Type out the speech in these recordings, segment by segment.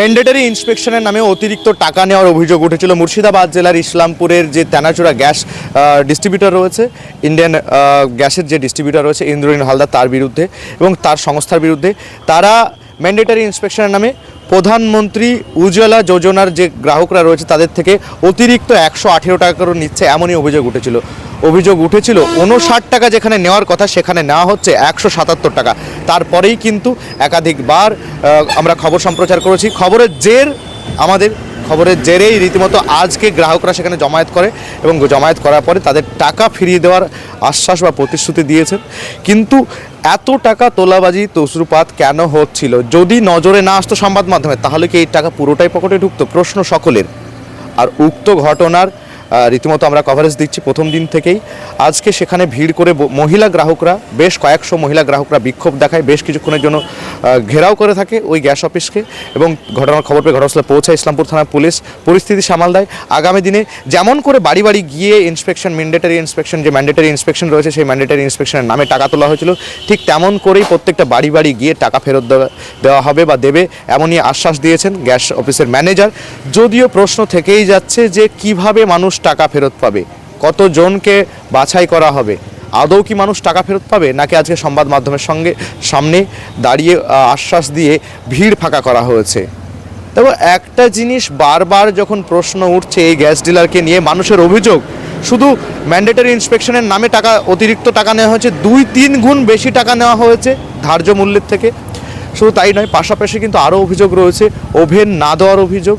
Mandatory ইন্সপেকশনের নামে অতিরিক্ত টাকা নেওয়ার অভিযোগ উঠেছিল মুর্শিদাবাদ জেলার ইসলামপুরের যে তেনাচুরা গ্যাস ডিস্ট্রিবিউটার রয়েছে ইন্ডিয়ান গ্যাসের যে ডিস্ট্রিবিউটার রয়েছে, ইন্দ্রনীল হালদার তার বিরুদ্ধে এবং তার সংস্থার বিরুদ্ধে, তারা ম্যান্ডেটারি ইন্সপেকশনের নামে প্রধানমন্ত্রী উজ্জ্বলা যোজনার যে গ্রাহকরা রয়েছে তাদের থেকে অতিরিক্ত একশো আঠেরো টাকা করে নিচ্ছে এমনই অভিযোগ উঠেছিল। অভিযোগ উঠেছিল উনষাট টাকা যেখানে নেওয়ার কথা সেখানে নেওয়া হচ্ছে একশো সাতাত্তর টাকা। তারপরেই কিন্তু একাধিকবার আমরা খবর সম্প্রচার করেছি। খবরের জের আমাদের খবরের জেরেই রীতিমতো আজকে গ্রাহকরা সেখানে জমায়েত করে এবং জমায়েত করার পরে তাদের টাকা ফিরিয়ে দেওয়ার আশ্বাস বা প্রতিশ্রুতি দিয়েছেন। কিন্তু এত টাকা তোলাবাজি, তসরুপাত কেন হচ্ছিল? যদি নজরে না আসতো সংবাদ মাধ্যমে, তাহলে কি এই টাকা পুরোটাই পকেটে ঢুকতো? প্রশ্ন সকলের। আর উক্ত ঘটনার রীতিমতো আমরা কভারেজ দিচ্ছি প্রথম দিন থেকেই। আজকে সেখানে ভিড় করে মহিলা গ্রাহকরা, বেশ কয়েকশো মহিলা গ্রাহকরা বিক্ষোভ দেখায়, বেশ কিছুক্ষণের জন্য ঘেরাও করে থাকে ওই গ্যাস অফিসকে এবং ঘটনার খবর পেয়ে ঘটনাস্থলে পৌঁছায় ইসলামপুর থানার পুলিশ। পরিস্থিতি সামাল দেয়। আগামী দিনে যেমন করে বাড়ি বাড়ি গিয়ে ইন্সপেকশন ম্যান্ডেটারি ইন্সপেকশন যে ম্যান্ডেটারি ইন্সপেকশন রয়েছে, সেই ম্যান্ডেটারি ইন্সপেকশনের নামে টাকা তোলা হয়েছিল, ঠিক তেমন করেই প্রত্যেকটা বাড়ি বাড়ি গিয়ে টাকা ফেরত দেওয়া হবে বা দেবে এমনই আশ্বাস দিয়েছেন গ্যাস অফিসের ম্যানেজার যদিও প্রশ্ন থেকেই যাচ্ছে যে কীভাবে মানুষ টাকা ফেরত পাবে? কতজনকে বাছাই করা হবে? আদৌ কি মানুষ টাকা ফেরত পাবে? নাকি আজকে সংবাদ মাধ্যমের সঙ্গে সামনে দাঁড়িয়ে আশ্বাস দিয়ে ভিড় ফাঁকা করা হয়েছে? তবে একটা জিনিস বারবার যখন প্রশ্ন উঠছে এই গ্যাস ডিলারকে নিয়ে, মানুষের অভিযোগ, শুধু ম্যান্ডেটারি ইন্সপেকশনের নামে টাকা, অতিরিক্ত টাকা নেওয়া হয়েছে, দুই তিন গুণ বেশি টাকা নেওয়া হয়েছে ধার্য মূল্যের থেকে। শুধু তাই নয়, পাশাপাশি কিন্তু আরও অভিযোগ রয়েছে, ওভেন না দেওয়ার অভিযোগ।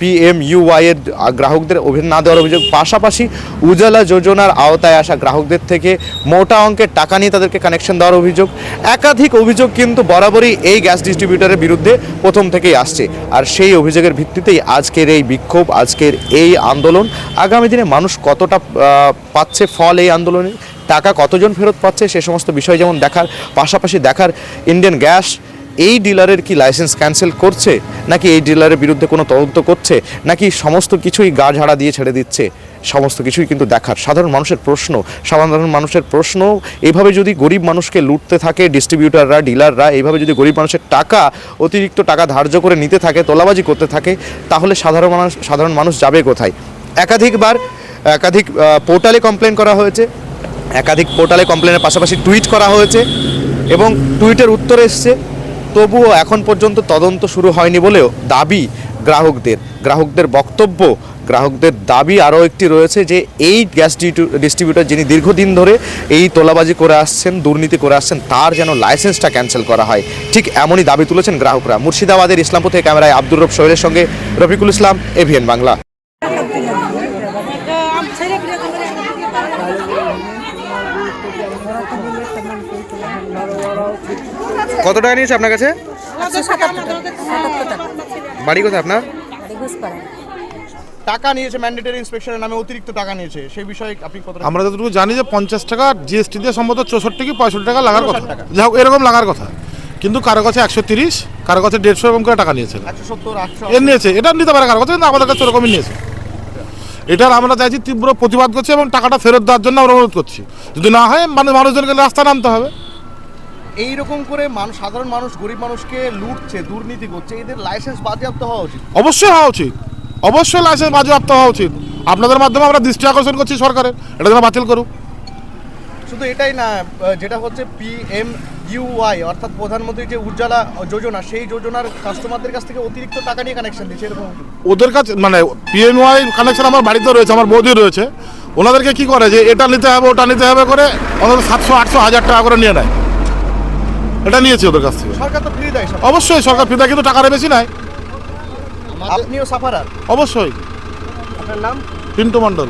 পিএম ইউআই এর গ্রাহকদের না দেওয়ার অভিযোগ। পাশাপাশি উজালা যোজনার আওতায় আসা গ্রাহকদের থেকে মোটা অঙ্কের টাকা নিয়ে তাদেরকে কানেকশন দেওয়ার অভিযোগ। একাধিক অভিযোগ কিন্তু বরাবরই এই গ্যাস ডিস্ট্রিবিউটারের বিরুদ্ধে প্রথম থেকেই আসছে। আর সেই অভিযোগের ভিত্তিতেই আজকের এই বিক্ষোভ, আজকের এই আন্দোলন। আগামী দিনে মানুষ কতটা পাচ্ছে ফল এই আন্দোলনে? টাকা কতজন ফেরত পাচ্ছে? সে সমস্ত বিষয় যেমন দেখার, পাশাপাশি দেখার ইন্ডিয়ান গ্যাস এই ডিলারের কি লাইসেন্স ক্যান্সেল করছে? নাকি এই ডিলারের বিরুদ্ধে কোনো তদন্ত করছে? নাকি সমস্ত কিছুই গা ঝাড়া দিয়ে ছেড়ে দিচ্ছে? সমস্ত কিছুই কিন্তু দেখার সাধারণ মানুষের প্রশ্ন, সাধারণ মানুষের প্রশ্ন, এভাবে যদি গরিব মানুষকে লুটতে থাকে ডিস্ট্রিবিউটাররা ডিলাররা এইভাবে যদি গরিব মানুষের টাকা, অতিরিক্ত টাকা ধার্য করে নিতে থাকে, তোলাবাজি করতে থাকে, তাহলে সাধারণ মানুষ সাধারণ মানুষ যাবে কোথায়? একাধিকবার, একাধিক পোর্টালে কমপ্লেন করা হয়েছে, একাধিক পোর্টালে কমপ্লেনের পাশাপাশি টুইট করা হয়েছে এবং টুইটের উত্তর এসছে। তবুও এখন পর্যন্ত তদন্ত শুরু হয়নি বলেও দাবি গ্রাহকদের। গ্রাহকদের বক্তব্য, গ্রাহকদের দাবি আরও একটি রয়েছে যে এই গ্যাস ডিস্ট্রিবিউটার যিনি দীর্ঘদিন ধরে এই তোলাবাজি করে আসছেন, দুর্নীতি করে আসছেন, তার যেন লাইসেন্সটা ক্যান্সেল করা হয়। ঠিক এমনই দাবি তুলেছেন গ্রাহকরা। মুর্শিদাবাদের ইসলামপুর থেকে ক্যামেরায় আব্দুর রব সোহেলের সঙ্গে রফিকুল ইসলাম এভিএন বাংলা। কত টাকা নিয়েছে আপনার কাছে? বাড়ি কোথায় আপনার? টাকা নিয়েছে ম্যান্ডেটরি ইন্সপেকশনের নামে অতিরিক্ত টাকা নিয়েছে। সেই বিষয়ে আপনি কত আমরা যতটুকু জানি যে পঞ্চাশ টাকা জিএসটি দিয়ে সম্ভবত চৌষট্টি কি পঁয়ষট্টি টাকা লাগার কথা। 64 টাকা। যাই হোক এরকম লাগার কথা। কিন্তু কারও কাছে একশো তিরিশ কারও কাছে দেড়শো এরকম করে টাকা নিয়েছে। একশো সত্তর আটশো। এর নিয়েছে। এটা নিতে পারে কারও কাছে কিন্তু আমাদের কাছে ওরকমই নিয়েছে। এটার আমরা চাইছি তীব্র প্রতিবাদ করছি এবং টাকাটা ফেরত দেওয়ার জন্য আমরা অনুরোধ করছি। যদি না হয় মানে মানুষজনকে রাস্তা নামতে হবে। এই রকম করে মানুষ সাধারণ মানুষ গরিব মানুষকে লুটছে দুর্নীতি করছে এদের লাইসেন্স বাজেয়াপ্ত হওয়া উচিত। অবশ্যই হওয়া উচিত। অবশ্যই লাইসেন্স বাজেয়াপ্ত হওয়া উচিত। আপনাদের মাধ্যমে আমরা দৃষ্টি আকর্ষণ করছি সরকারের। এটা যেন বাতিল করুক। শুধু এটাই না যেটা হচ্ছে পিএম ইউআই অর্থাৎ প্রধানমন্ত্রী যে উজ্জ্বলা যোজনা সেই যোজনার কাস্টমারদের কাছ থেকে অতিরিক্ত টাকা নিয়ে কানেকশন দিচ্ছে এরকম ওদের কাছে মানে পিএমওয়াই কানেকশন আমার বাড়িতে রয়েছে আমার বৌদি রয়েছে। ওনাদেরকে কি করে যে এটা নিতে হবে ওটা নিতে হবে করে অন্তত সাতশো আটশো হাজার টাকা করে নিয়ে নেয়। এটা নিয়েছে ওদের কাছ থেকে। সরকার তো ফ্রি দেয় অবশ্যই সরকার ফ্রি দেয় কিন্তু টাকাটা বেশি নাই আপনিও সাফারার? অবশ্যই। আপনার নাম? পিন্টু মণ্ডল।